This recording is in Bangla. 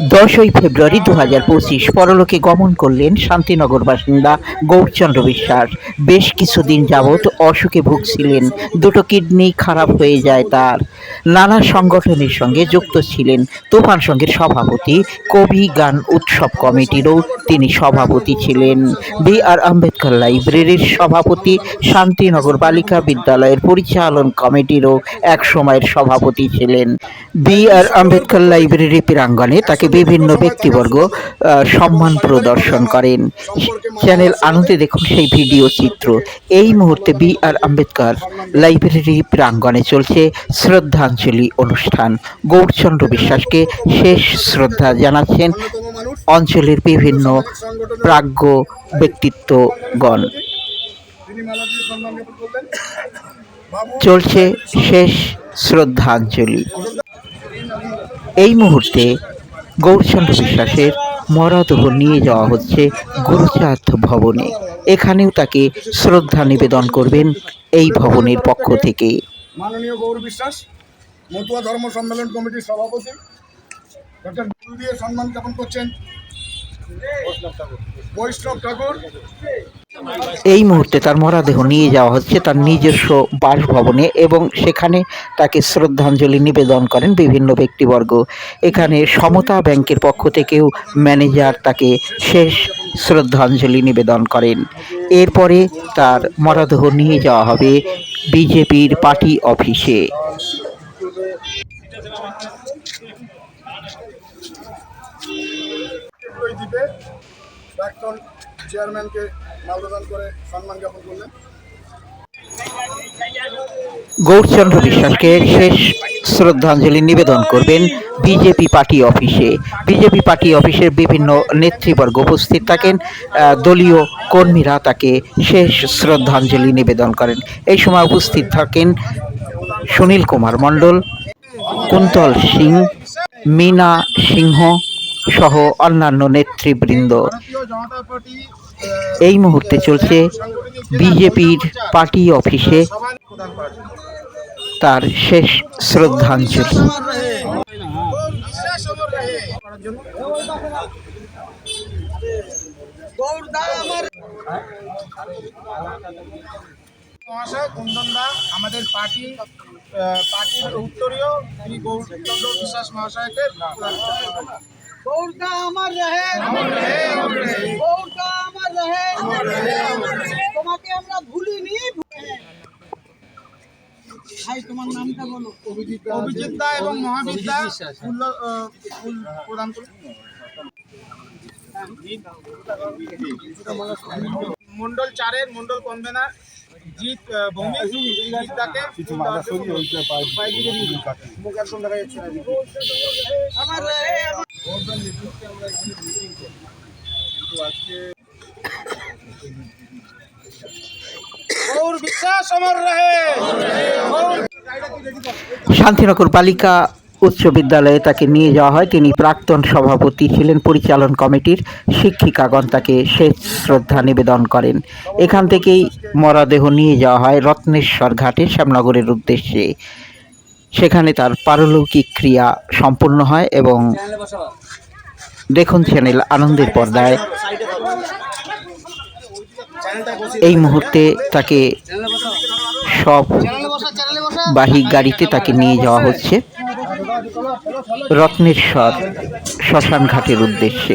দশই ফেব্রুয়ারি দু হাজার পঁচিশ পরলোকে গমন করলেন শান্তিনগর বাসিন্দা গৌরচন্দ্র বিশ্বাস। বেশ কিছুদিন যাবৎ অসুখে ভুগছিলেন। দুটো কিডনি খারাপ হয়ে যায় তার। নানা সংগঠনের সঙ্গে যুক্ত ছিলেন। তুফান সঙ্গের সভাপতি কবি গান উৎসব কমিটিরও তিনি সভাপতি ছিলেন। বি আর আম্বেদকর লাইব্রেরির সভাপতি, শান্তিনগর বালিকা বিদ্যালয়ের পরিচালন কমিটিরও এক সময়ের সভাপতি ছিলেন। বি আর আম্বেদকর লাইব্রেরি প্রাঙ্গণে তাকে বিভিন্ন ব্যক্তিবর্গ সম্মান প্রদর্শন করেন। চ্যানেল আনন্দে দেখুন সেই ভিডিও চিত্র। এই মুহূর্তে বি আর আম্বেদকর লাইব্রেরি প্রাঙ্গণে চলছে শ্রদ্ধাঞ্জলি অনুষ্ঠান। গৌরচন্দ্র বিশ্বাসকে শেষ শ্রদ্ধা জানাচ্ছেন অঞ্চলের বিভিন্ন প্রাজ্ঞ ব্যক্তিত্বগণ। চলছে শেষ শ্রদ্ধাঞ্জলি। এই মুহূর্তে গৌরচন্দ্র বিশ্বাসের মরদেহ নিয়ে যাওয়া হচ্ছে গুরুচাঁদ ভবনে। এখানেও তাকে শ্রদ্ধা নিবেদন করবেন এই ভবনের পক্ষ থেকে। মাননীয় গৌর বিশ্বাস, মতুয়া ধর্ম সম্মেলন কমিটির সভাপতি, ডক্টর ফুল দিয়ে সম্মান জ্ঞাপন করছেন। বৈষ্ণব ঠাকুর। এই মুহূর্তে তার মরদেহ নিয়ে যাওয়া হচ্ছে তার নিজস্ব বাসভবনে এবং সেখানে তাকে শ্রদ্ধাঞ্জলি নিবেদন করেন বিভিন্ন ব্যক্তিবর্গ। এখানে সমতা ব্যাংকের পক্ষ থেকেও ম্যানেজার তাকে শেষ শ্রদ্ধাঞ্জলি নিবেদন করেন। এরপরে তার মরদেহ নিয়ে যাওয়া হবে বিজেপির পার্টি অফিসে। চেয়ারম্যানকে মাল্যদান করে সম্মান জ্ঞাপন করলেন। গৌরচন্দ্র বিশ্বাসকে শেষ শ্রদ্ধাঞ্জলি নিবেদন করবেন বিজেপি পার্টি অফিসে। বিজেপি পার্টি অফিসের বিভিন্ন নেতৃবর্গ উপস্থিত থাকেন। দলীয় কর্মীরা তাকে শেষ শ্রদ্ধাঞ্জলি নিবেদন করেন। এই সময় উপস্থিত থাকেন সুনীল কুমার মণ্ডল, কুন্তল সিং, মীনা সিংহ সহ অন্যান্য নেতৃবৃন্দ। এই মুহূর্তে চলছে বিজেপির পার্টি অফিসে তার শেষ শ্রদ্ধাঞ্জলি। মহাশয়, কুন্দন দা, আমাদের পার্টি পার্টির উত্তরীয়, শ্রী গৌরচন্দ্র বিশ্বাস মহাশয়কে তোমাকে আমরা ভুলিনি ভাই তোমার নামটা বলো। অভিজিৎ দা এবং মহাবিদ্যা ফুল আহ, ফুল প্রদান করুন। মন্ডল চারের মন্ডল কনভেনার জিৎ ভৌমিক জিৎদাকে। আমার শান্তিনগর বালিকা উচ্চ বিদ্যালয়ে তাকে নিয়ে যাওয়া হয়। তিনি প্রাক্তন সভাপতি ছিলেন, পরিচালন কমিটির শিক্ষিকাগণ তাকে শেষ শ্রদ্ধা নিবেদন করেন। এখান থেকেই মরদেহ নিয়ে যাওয়া হয় রত্নেশ্বর ঘাটে, শ্যামনগরের উদ্দেশ্যে। সেখানে তার পারলৌকিক ক্রিয়া সম্পূর্ণ হয় এবং দেখুন চ্যানেল আনন্দের পর্দায়। এই মুহূর্তে তাকে সব বাহী গাড়িতে তাকে নিয়ে যাওয়া হচ্ছে। রত্নেশ্বর শ্মশান ঘাটের উদ্দেশ্যে।